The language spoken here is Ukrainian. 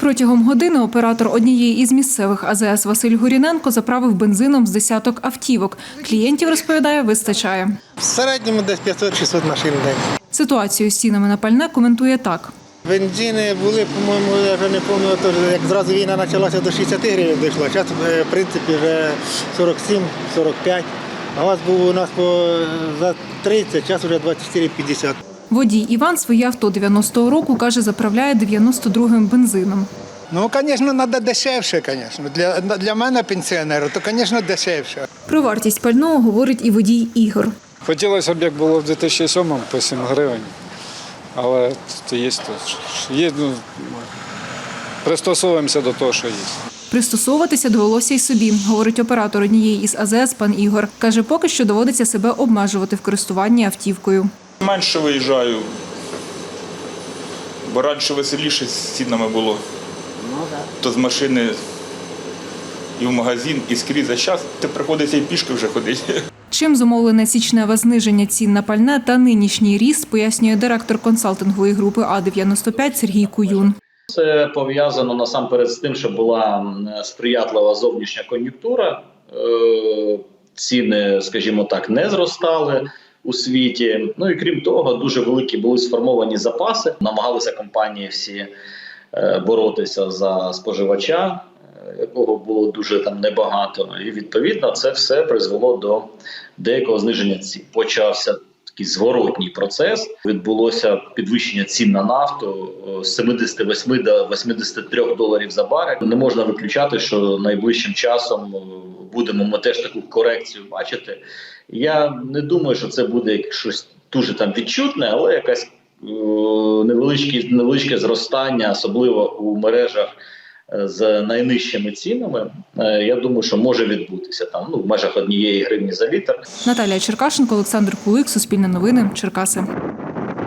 Протягом години оператор однієї із місцевих АЗС Василь Гуріненко заправив бензином з десяток автівок. Клієнтів розповідає, вистачає. В середньому десь 500-600 машин в день. Ситуацію з цінами на пальне коментує так. Бензини були, по-моєму, я вже не пам'ятаю, як зразу війна почалася до 60 гривень дійшла. Зараз, е, в принципі, вже 47-45. А газ був у нас по за 30, зараз вже 24,50. Водій Іван своє авто 90-го року, каже, заправляє 92-м бензином. Ну, звісно, треба дешевше, звісно. Для, для мене, пенсіонеру, то, звісно, дешевше. Про вартість пального говорить і водій Ігор. Хотілося б, як було в 2007 по 7 гривень. Але то є, то є ну, пристосовуємося до того, що є. Пристосовуватися довелося й собі, говорить оператор однієї із АЗС пан Ігор. Каже, поки що доводиться себе обмежувати в користуванні автівкою. Менше виїжджаю, бо раніше веселіше з цінами було. То з машини і в магазин, і скрізь. А зараз ти приходиться і пішки вже ходити. Чим зумовлене січневе зниження цін на пальне та нинішній ріст, пояснює директор консалтингової групи А95 Сергій Куюн. Це пов'язано насамперед з тим, що була сприятлива зовнішня кон'юнктура. Е, Ціни, скажімо так, не зростали у світі. Ну і крім того, дуже великі були сформовані запаси. Намагалися компанії всі е, боротися за споживача, е, якого було дуже там небагато. І відповідно це все призвело до деякого зниження цін. Почався такий зворотній процес. Відбулося підвищення цін на нафту е, з 78 до 83 доларів за барель. Не можна виключати, що найближчим часом е, будемо ми теж таку корекцію бачити. Я не думаю, що це буде щось дуже там відчутне, але якась е, невеличке, невеличке зростання, особливо у мережах з найнижчими цінами. е, Я думаю, що може відбутися там ну в межах однієї гривні за літр. Наталія Черкашенко, Олександр Кулик, Суспільне новини, Черкаси.